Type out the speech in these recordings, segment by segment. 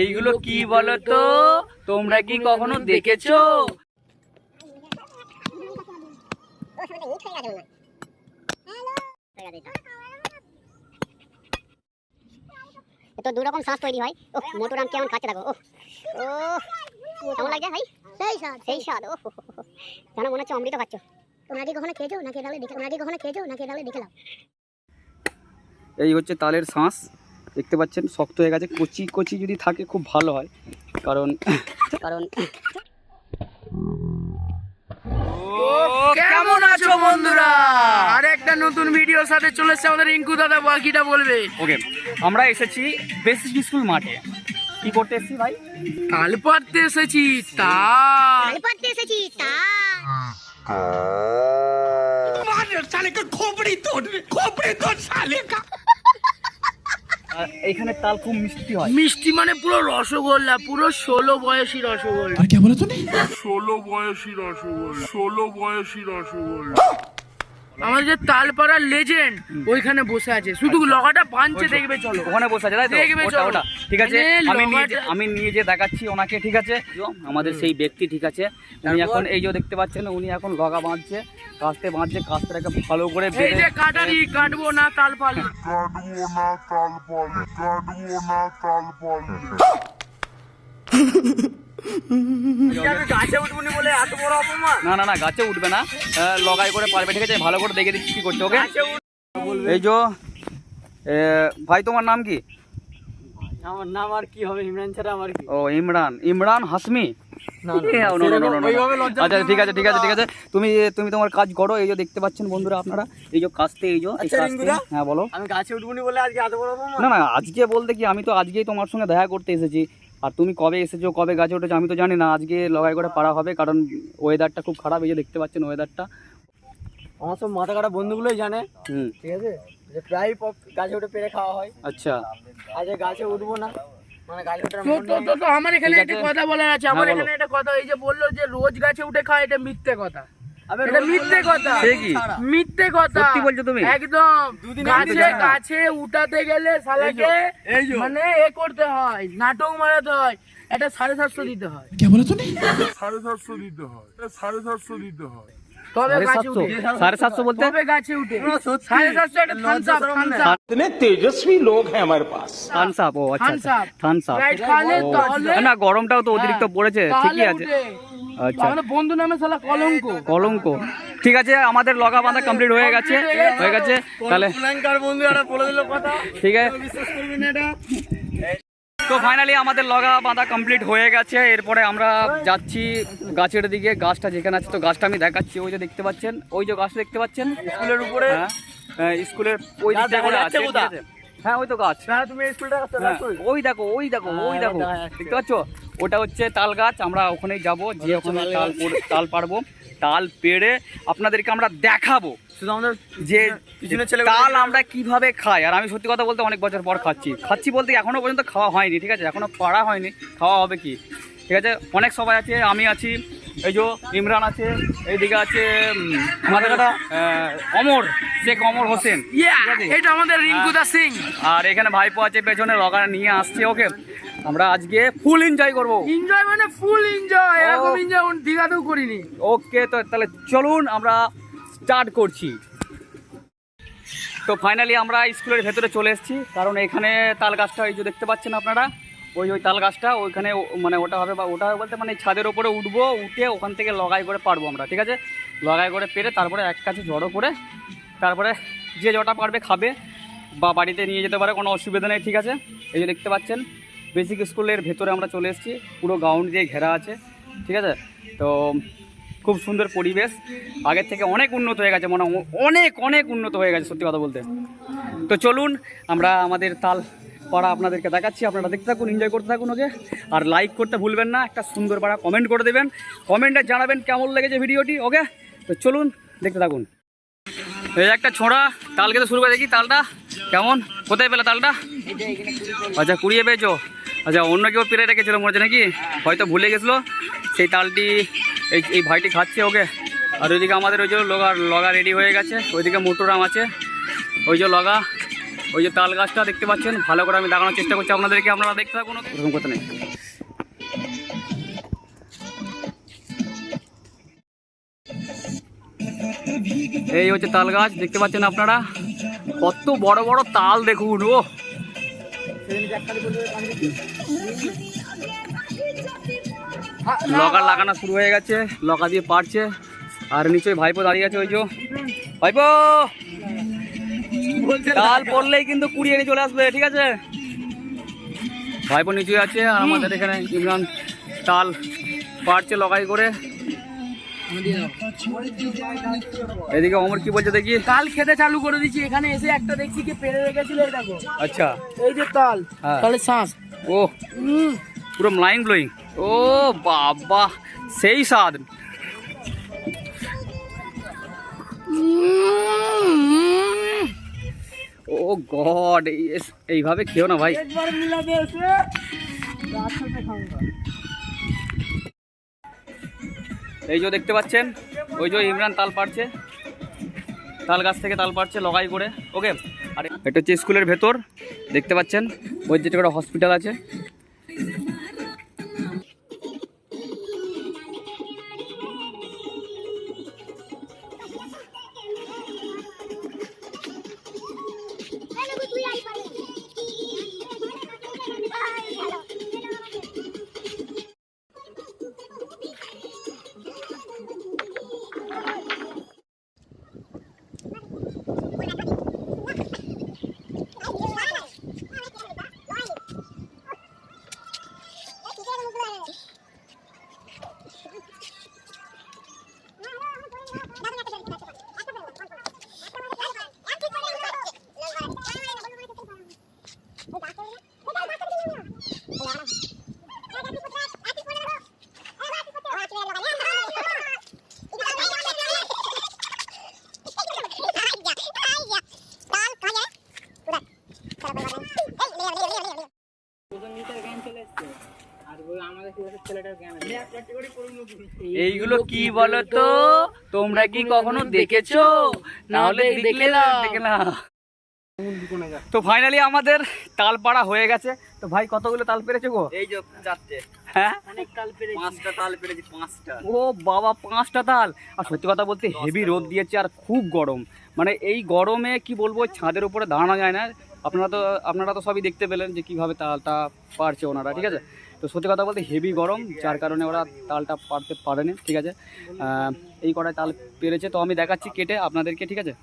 এইগুলো কি বলো তো তোমরা কি কখনো দেখেছ? তো দু রকম শ্বাস তৈরি হয়। ও মোটর আম কেমন খাচ্ছে দেখো ও ও কেমন লাগছে ভাই? সেই স্বাদ সেই স্বাদ ও যেন মনে হচ্ছে অমৃত খাচ্ছ? তোমরা কি কখনো খেয়েছো? নাকি তাহলে দেখে তোমরা কি কখনো খেয়েছো? নাকি তাহলে দেখে নাও এই হচ্ছে তালের শাঁস। দেখতে পাচ্ছেন শক্ত হয়ে গেছে। কচি কচি যদি থাকে খুব ভালো হয় কারণ কারণ কেমন আছো বন্ধুরা? আর একটা নতুন ভিডিওর সাথে চলে এসেছে আমাদের রিঙ্কু দাদা বাকিটা বলবে। ওকে আমরা এসেছি বেসিক স্কুল মাঠে। কি করতে এসেছি ভাই? তাল পাড়তে এসেছি তা। তাল পাড়তে এসেছি তা। আর এইখানে তাল খুব মিষ্টি হয়। মিষ্টি মানে পুরো রসগোল্লা পুরো ষোলো বয়সী রসগোল্লা। ষোলো বয়সী রসগোল্লা ষোলো বয়সী রসগোল্লা। আমাদের তালপাড়ার লেজেন্ড ওইখানে বসে আছে। শুধু লগাটা বাঁধছে দেখবে চলো। ওখানে বসে আছে তাই তো? দেখবে ওটা ওটা। ঠিক আছে মানে আমি নিয়ে যে- আমি নিয়ে যে দেখাচ্ছি ওনাকে ঠিক আছে? আমাদের সেই ব্যক্তি ঠিক আছে? উনি এখন এই যে দেখতে পাচ্ছেন উনি এখন লগা বাঁধছে কাস্তে বাঁধছে কাস্তেটাকে ভালো করে এই যে কাটারি কাটবো না তালপালি। কাটবো না তালপালি কাটবো না তাল পালি গাছে উঠবনি বলে এত বড় অপমান? না না না গাছে উঠবে না। লগাই করে পারবে ঠিক আছে? ভালো করে দেখে দিচ্ছি কি করছে ওকে? এই যে ভাই তোমার নাম কি? আমার নাম আর কি হবে? ইমরান ছাড়া আমার কি? ও হাসমি? আচ্ছা ঠিক আছে ঠিক আছে ঠিক আছে। তুমি তুমি তোমার কাজ করো এই যে দেখতে পাচ্ছেন বন্ধুরা আপনারা। এই যে কাস্তে এই যে আচ্ছা, হ্যাঁ বলো। আমি গাছে উঠবনি বলে আজকে এত বড় না না আজকে বলতে কি আমি তো আজকেই তোমার সঙ্গে দেখা করতে এসেছি। আর তুমি কবে এসেছ কবে গাছে উঠেছো আমি তো জানি না। আজকে লগাই করে পারা হবে কারণ ওয়েদারটা খুব খারাপ এই যে দেখতে পাচ্ছেন ওয়েদারটা আমার সব মাথা কাটা বন্ধুগুলোই জানে। হুম। ঠিক আছে? যে প্রায় গাছে উঠে পেরে খাওয়া হয়। আচ্ছা। আজকে গাছে উঠবো না। মানে গাছে আমার এখানে একটা কথা বলার আছে আমার হ্যাঁ, এখানে একটা কথা এই যে বলল যে রোজ গাছে উঠে খায় এটা মিথ্যে কথা। মিথ্যে কথা। কি? বলছো তুমি? উঠাতে গেলে নাটক সাড়ে সাতশো তেজস্বী লোক না গরমটাও তো অতিরিক্ত পড়েছে ঠিকই আছে। আচ্ছা। আমাদের বন্ধু নামে শালা কলঙ্ক। কলঙ্ক। ঠিক আছে আমাদের লগা বাঁধা কমপ্লিট হয়ে গেছে। হয়ে গেছে তাহলে বন্ধু একটা বলে দিল কথা। ঠিক আছে। বিশ্বাস করবেন এটা। তো ফাইনালি আমাদের লগা বাঁধা কমপ্লিট হয়ে গেছে। এরপরে আমরা যাচ্ছি গাছের দিকে। গাছটা যেখানে আছে তো গাছটা আমি দেখাচ্ছি। ওই যে দেখতে পাচ্ছেন? ওই যে গাছটা দেখতে পাচ্ছেন? স্কুলের উপরে। হ্যাঁ। স্কুলের ওই দিকটা করে? আছে? হ্যাঁ ওই তো গাছ। না তুমি স্কুলটা হ্যাঁ, ওই দেখো ওই দেখো ওই হ্যাঁ, দেখো। দেখা। দেখতে পাচ্ছ? ওটা হচ্ছে তাল গাছ আমরা ওখানেই যাব যে ওখানে তাল তাল পারব তাল পেড়ে আপনাদেরকে আমরা দেখাবো শুধু আমাদের যে তাল আমরা কীভাবে খাই। আর আমি সত্যি কথা বলতে অনেক বছর পর খাচ্ছি। খাচ্ছি বলতে কি এখনও পর্যন্ত খাওয়া হয়নি ঠিক আছে? এখনও পাড়া হয়নি। খাওয়া হবে কি? ঠিক আছে? অনেক সবাই আছে আমি আছি। এই যে ইমরান আছে এইদিকে আছে আমাদের একটা অমর শেখ অমর হোসেন। এটা আমাদের রিঙ্কুদা সিং। আর এখানে ভাইপো আছে পেছনে লগা নিয়ে আসছে ওকে। আমরা আজকে ফুল এনজয় করব। এনজয় মানে ফুল এনজয় এরকম। এনজয় দীঘাতেও করিনি। ওকে তো তাহলে চলুন আমরা স্টার্ট করছি। তো ফাইনালি আমরা স্কুলের ভেতরে চলে এসেছি কারণ এখানে তাল গাছটা এই যে দেখতে পাচ্ছেন আপনারা। ওই ওই তাল গাছটা ওইখানে মানে ওটা হবে বা ওটা হবে বলতে মানে ছাদের ওপরে উঠবো, উঠে ওখান থেকে লগাই করে পারব আমরা, ঠিক আছে? লগাই করে পেরে তারপরে এক কাছে জড়ো করে তারপরে যে জটা পারবে খাবে বা বাড়িতে নিয়ে যেতে পারে, কোনো অসুবিধা নেই, ঠিক আছে? এই যে দেখতে পাচ্ছেন বেসিক স্কুলের ভেতরে আমরা চলে এসেছি, পুরো গ্রাউন্ড দিয়ে ঘেরা আছে, ঠিক আছে? তো খুব সুন্দর পরিবেশ, আগের থেকে অনেক উন্নত হয়ে গেছে, মনে অনেক অনেক উন্নত হয়ে গেছে, সত্যি কথা বলতে। তো চলুন, আমরা আমাদের তাল পাড়া আপনাদেরকে দেখাচ্ছি, আপনারা দেখতে থাকুন এনজয় করতে থাকুন ওকে। আর লাইক করতে ভুলবেন না, একটা সুন্দর পাড়া কমেন্ট করে দেবেন। কমেন্টে জানাবেন কেমন লেগেছে ভিডিওটি, ওকে? তো চলুন, দেখতে থাকুন। এই একটা ছোঁড়া তালকে তো শুরু করে দেখি, তালটা। কেমন? কোথায় পেলে তালটা? আচ্ছা কুড়িয়ে পেয়েছ? আচ্ছা অন্য কেউ পেরে রেখেছিল মনে হচ্ছে নাকি? হয়তো ভুলে গেছিল। সেই তালটি, এই এই ভাইটি খাচ্ছে ওকে। আর ওইদিকে আমাদের ওই যে লগা লগা রেডি হয়ে গেছে। ওইদিকে মোটরাম আছে। ওই যে লগা। ওই যে তাল গাছটা দেখতে পাচ্ছেন, ভালো করে আমি দেখানোর চেষ্টা করছি। আপনাদেরকে আপনারা দেখতে থাকুন ওরকম কথা নেই। এই হচ্ছে তাল গাছ, দেখতে পাচ্ছেন আপনারা? কত বড় বড় তাল দেখুন, ও! লগা লাগানো শুরু হয়ে গেছে, লকা দিয়ে পারছে আর নিচে ভাইপো দাঁড়িয়ে আছে, ওই যে। ভাইপো! তাল পড়লেই কিন্তু কুড়িয়ে নিয়ে চলে আসবে ঠিক আছে? ভাইপো নিচে আছে আর আমাদের এখানে ইমরান তাল পারছে লগাই করে। এদিকে অমর কি বলছে দেখি? তাল খেতে চালু করে দিচ্ছি এখানে এসে একটা দেখছি কি পেরে রেখেছিল এই দেখো। আচ্ছা। এই যে তাল হ্যাঁ। তাহলে শ্বাস ও পুরো মাইন্ড ব্লোয়িং ও বাবা সেই স্বাদ। ও গড এইভাবে খেও না ভাই। এই যে দেখতে পাচ্ছেন ওই যে ইমরান তাল পারছে তাল গাছ থেকে তাল পাড়ছে লগাই করে। ওকে আর এটা হচ্ছে স্কুলের ভেতর দেখতে পাচ্ছেন ওই যেটা একটা হসপিটাল আছে। এইগুলো কি বলো তো তোমরা কি কখনো দেখেছ? না হলে দেখলে না। দেখে না। তো ফাইনালি আমাদের তাল পাড়া হয়ে গেছে। তো ভাই কতগুলো তাল পেরেছ গো? এই যে চারটে। হ্যাঁ? অনেক তাল পেরে পাঁচটা তাল পেরেছি পাঁচটা। ও বাবা পাঁচটা তাল। আর সত্যি কথা বলতে হেভি রোদ দিয়েছে আর খুব গরম। মানে এই গরমে কি বলব ছাদের উপরে দাঁড়ানো যায় না। আপনারা তো আপনারা তো সবই দেখতে পেলেন যে কীভাবে তালটা পারছে ওনারা ঠিক আছে? তো সত্যি কথা বলতে হেভি গরম, যার কারণে ওরা তালটা পারতে পারেনি, ঠিক আছে? এই কটায় তাল পেরেছে, তো আমি দেখাচ্ছি কেটে আপনাদেরকে, ঠিক আছে?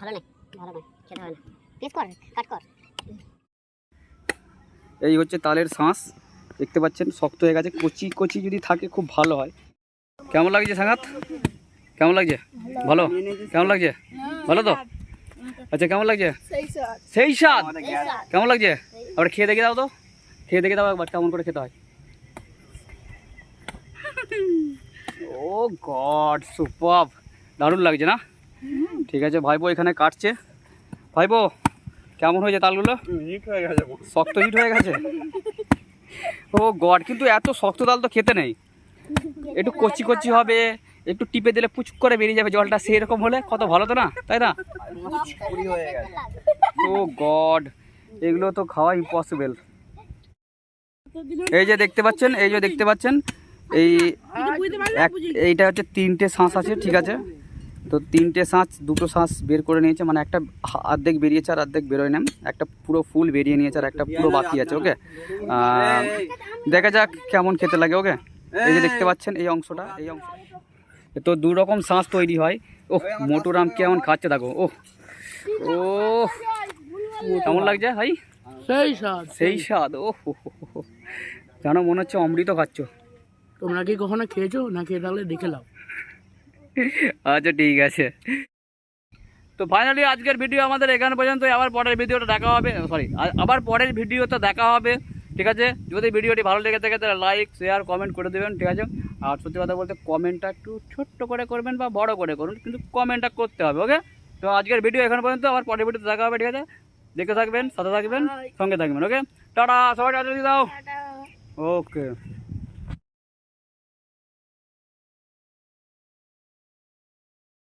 ভালো নেই, ভালো নয় খেতে হবে না। কর, কাট কর। এই হচ্ছে তালের শাঁস। দেখতে পাচ্ছেন, শক্ত হয়ে গেছে। কচি কচি যদি থাকে, খুব ভালো হয়। কেমন লাগছে সাঙ্গাত কেমন লাগছে? ভালো? কেমন লাগছে? ভালো তো? আচ্ছা কেমন লাগছে? সেই স্বাদ। কেমন লাগছে? আবার খেয়ে দেখে দাও তো। খেয়ে দেখে দাও একবার, কেমন করে খেতে হয়। ও গড সুপার দারুণ লাগছে না? ঠিক আছে ভাইবো এখানে কাটছে। ভাইপো কেমন হয়েছে তালগুলো? শক্ত হিট হয়ে গেছে? ও গড কিন্তু এত শক্ত তাল তো খেতে নেই। একটু কচি কচি হবে একটু টিপে দিলে পুচুক করে বেরিয়ে যাবে জলটা সেই রকম হলে কত ভালো তো না তাই না? ও গড এগুলো তো খাওয়া ইম্পসিবল এই যে দেখতে পাচ্ছেন এই যে দেখতে পাচ্ছেন এই এক এইটা হচ্ছে তিনটে শাঁস আছে ঠিক আছে? তো তিনটে শাঁস দুটো শাঁস বের করে নিয়েছে মানে একটা অর্ধেক বেরিয়েছে আর অর্ধেক বেরোয় না একটা পুরো ফুল বেরিয়ে নিয়েছে আর একটা পুরো বাকি আছে ওকে? দেখা যাক কেমন খেতে লাগে ওকে? এই যে দেখতে পাচ্ছেন এই অংশটা এই অংশ তো দু রকম শাঁস তৈরি হয়। ও মোটুরাম কেমন খাচ্ছে দেখো ও ও কেমন লাগছে ভাই? সেই স্বাদ সেই। স্বাদ ও। যেন মনে হচ্ছে অমৃত খাচ্ছ। তোমরা কি কখনো খেয়েছো? না খেয়ে তাহলে দেখে নাও আচ্ছা ঠিক আছে। তো ফাইনালি আজকের ভিডিও আমাদের এখানে পর্যন্ত। আবার পরের ভিডিওটা দেখা হবে। সরি আবার পরের ভিডিওতে দেখা হবে। ঠিক আছে? যদি ভিডিওটি ভালো লেগে থাকে তাহলে লাইক শেয়ার কমেন্ট করে দেবেন। ঠিক আছে? আর সত্যি কথা বলতে কমেন্টটা একটু ছোট্ট করে করবেন বা বড় করে করুন কিন্তু কমেন্টটা করতে হবে ওকে তো তো আজকের ভিডিও এখানে পর্যন্ত। আবার পরের ভিডিওতে দেখা হবে ঠিক আছে? দেখে থাকবেন সাথে থাকবেন সঙ্গে থাকবেন ওকে টাটা সবাই টাটা দিয়ে দাও। ওকে